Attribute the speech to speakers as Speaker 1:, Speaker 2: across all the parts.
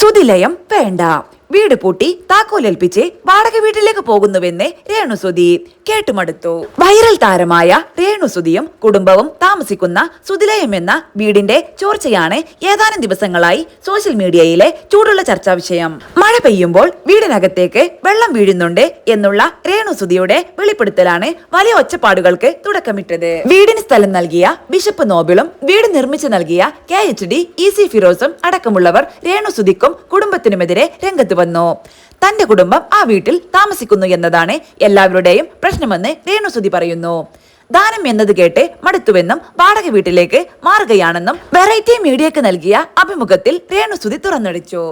Speaker 1: സുതിലയം വേണ്ട. വീട് പൂട്ടി താക്കോലേൽപ്പിച്ച് വാടക വീട്ടിലേക്ക് പോകുന്നുവെന്ന് രേണുസുതി കേട്ടുമടുത്തു. വൈറൽ താരമായ രേണുസുതിയും കുടുംബവും താമസിക്കുന്ന സുതിലയം എന്ന വീടിന്റെ ചോർച്ചയാണ് ഏതാനും ദിവസങ്ങളായി സോഷ്യൽ മീഡിയയിലെ ചൂടുള്ള ചർച്ചാ വിഷയം. മഴ പെയ്യുമ്പോൾ വീടിനകത്തേക്ക് വെള്ളം വീഴുന്നുണ്ട് എന്നുള്ള രേണുസുതിയുടെ വെളിപ്പെടുത്തലാണ് വലിയ ഒച്ചപ്പാടുകൾക്ക് തുടക്കമിട്ടത്. വീടിന് സ്ഥലം നൽകിയ ബിഷപ്പ് നോബിളും വീട് നിർമ്മിച്ചു നൽകിയ K H D E C ഫിറോസും അടക്കമുള്ളവർ രേണുസുതിക്കും കുടുംബത്തിനുമെതിരെ രംഗത്ത് വന്നു. തന്റെ കുടുംബം ആ വീട്ടിൽ താമസിക്കുന്നു എന്നതാണ് എല്ലാവരുടെയും പ്രശ്നമെന്ന് രേണുസുതി പറയുന്നു. ദാനം എന്നത് കേട്ട് മടുത്തുവെന്നും വാടക വീട്ടിലേക്ക് മാറുകയാണെന്നും വെറൈറ്റി മീഡിയക്ക് നൽകിയ അഭിമുഖത്തിൽ രേണുസുതി തുറന്നടിച്ചു.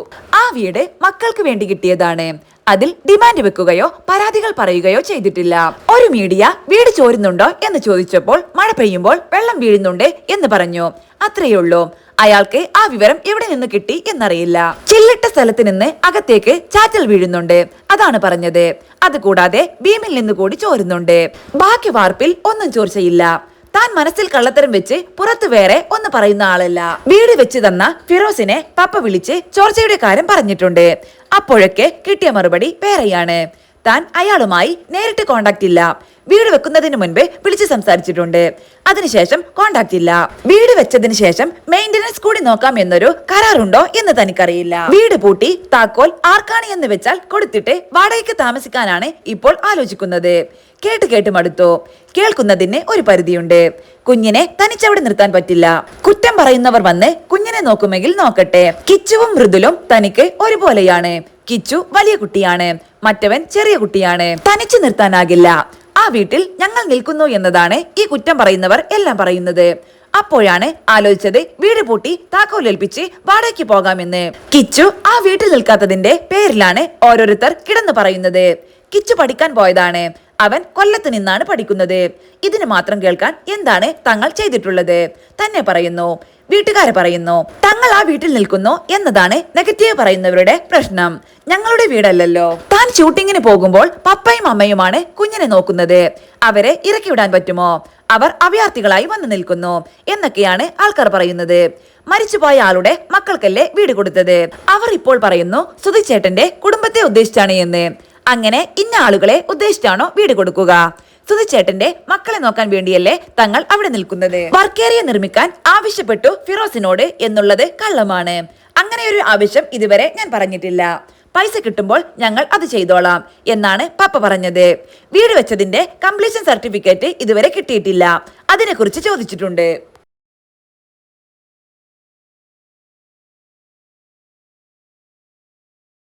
Speaker 1: ആ വീട് മക്കൾക്ക് വേണ്ടി കിട്ടിയതാണ്. അതിൽ ഡിമാൻഡ് വെക്കുകയോ പരാതികൾ പറയുകയോ ചെയ്തിട്ടില്ല. ഒരു മീഡിയ വീട് ചോരുന്നുണ്ടോ എന്ന് ചോദിച്ചപ്പോൾ മഴ പെയ്യുമ്പോൾ വെള്ളം വീഴുന്നുണ്ട് എന്ന് പറഞ്ഞു. അത്രയുള്ളൂ അയാൾക്ക് ആ വിവരം എവിടെ നിന്ന് കിട്ടി എന്നറിയില്ല. ചില്ലിട്ട സ്ഥലത്ത് നിന്ന് അകത്തേക്ക് ചാറ്റൽ വീഴുന്നുണ്ട്. അതാണ് പറഞ്ഞത്. അതുകൂടാതെ ഭീമിൽ നിന്ന് കൂടി ചോരുന്നുണ്ട്. ബാക്കി വാർപ്പിൽ ഒന്നും ചോർച്ചയില്ല. താൻ മനസ്സിൽ കള്ളത്തരം വെച്ച് പുറത്തു വേറെ ഒന്ന് പറയുന്ന ആളല്ല. വീട് വെച്ച് തന്ന ഫിറോസിനെ പപ്പ വിളിച്ച് ചോർച്ചയുടെ കാര്യം പറഞ്ഞിട്ടുണ്ട്. അപ്പോഴൊക്കെ കിട്ടിയ മറുപടി വേറെയാണ്. താൻ അയാളുമായി നേരിട്ട് കോണ്ടാക്ട് ഇല്ല. വീട് വെക്കുന്നതിന് മുൻപ് വിളിച്ച് സംസാരിച്ചിട്ടുണ്ട്. അതിനുശേഷം കോണ്ടാക്ട് ഇല്ല. വീട് വെച്ചതിന് ശേഷം മെയിന്റനൻസ് കൂടി നോക്കാം എന്നൊരു കരാറുണ്ടോ എന്ന് തനിക്കറിയില്ല. വീട് പൂട്ടി താക്കോൽ ആർക്കാണ് എന്ന് വെച്ചാൽ കൊടുത്തിട്ട് വാടകയ്ക്ക് താമസിക്കാനാണ് ഇപ്പോൾ ആലോചിക്കുന്നത്. കേട്ട് കേട്ട് മടുത്തു? കേൾക്കുന്നതിന് ഒരു പരിധിയുണ്ട്. കുഞ്ഞിനെ തനിച്ചവിടെ നിർത്താൻ പറ്റില്ല. കുറ്റം പറയുന്നവർ വന്ന് കുഞ്ഞിനെ നോക്കുമെങ്കിൽ നോക്കട്ടെ. കിച്ചുവും മൃദുലും തനിക്ക് ഒരുപോലെയാണ്. കിച്ചു വലിയ കുട്ടിയാണ്. മറ്റവൻ ചെറിയ കുട്ടിയാണ്. തനിച്ചു നിർത്താനാകില്ല. ആ വീട്ടിൽ ഞങ്ങൾ നിൽക്കുന്നു എന്നതാണ് ഈ കുറ്റം പറയുന്നവർ എല്ലാം പറയുന്നത്. അപ്പോഴാണ് ആലോചിച്ചത് വീട് പൂട്ടി താക്കോലേൽപ്പിച്ച് വാടകയ്ക്ക് പോകാമെന്ന്. കിച്ചു ആ വീട്ടിൽ നിൽക്കാത്തതിന്റെ പേരിലാണ് ഓരോരുത്തർ കിടന്നു പറയുന്നത്. കിച്ചു പഠിക്കാൻ പോയതാണ്. അവൻ കൊല്ലത്ത് നിന്നാണ് പഠിക്കുന്നത്. ഇതിന് മാത്രം കേൾക്കാൻ എന്താണ് തങ്ങൾ ചെയ്തിട്ടുള്ളത്? തന്നെ പറയുന്നു. വീട്ടുകാരെ പറയുന്നു തങ്ങൾ ആ വീട്ടിൽ നിൽക്കുന്നു എന്നതാണ് നെഗറ്റീവ് പറയുന്നവരുടെ പ്രശ്നം. ഞങ്ങളുടെ വീടല്ലല്ലോ. താൻ ഷൂട്ടിങ്ങിന് പോകുമ്പോൾ പപ്പയും അമ്മയുമാണ് കുഞ്ഞിനെ നോക്കുന്നത്. അവരെ ഇറക്കി വിടാൻ പറ്റുമോ? അവർ അഭയാർത്ഥികളായി വന്നു നിൽക്കുന്നു എന്നൊക്കെയാണ് ആൾക്കാർ പറയുന്നത്. മരിച്ചുപോയ ആളുടെ മക്കൾക്കല്ലേ വീട് കൊടുത്തത്? അവർ ഇപ്പോൾ പറയുന്നു സുധിച്ചേട്ടന്റെ കുടുംബത്തെ ഉദ്ദേശിച്ചാണ് എന്ന്. അങ്ങനെ ഇന്ന ആളുകളെ ഉദ്ദേശിച്ചാണോ വീട് കൊടുക്കുക? സുധിച്ചേട്ടന്റെ മക്കളെ നോക്കാൻ വേണ്ടിയല്ലേ തങ്ങൾ അവിടെ നിൽക്കുന്നത്? വർക്കേറിയ നിർമ്മിക്കാൻ ആവശ്യപ്പെട്ടു ഫിറോസിനോട് എന്നുള്ളത് കള്ളമാണ്. അങ്ങനെ ഒരു ആവശ്യം ഇതുവരെ ഞാൻ പറഞ്ഞിട്ടില്ല. പൈസ കിട്ടുമ്പോൾ ഞങ്ങൾ അത് ചെയ്തോളാം എന്നാണ് പപ്പ പറഞ്ഞത്. വീട് വെച്ചതിന്റെ കംപ്ലീഷൻ സർട്ടിഫിക്കറ്റ് ഇതുവരെ കിട്ടിയിട്ടില്ല. അതിനെക്കുറിച്ച് ചോദിച്ചിട്ടുണ്ട്.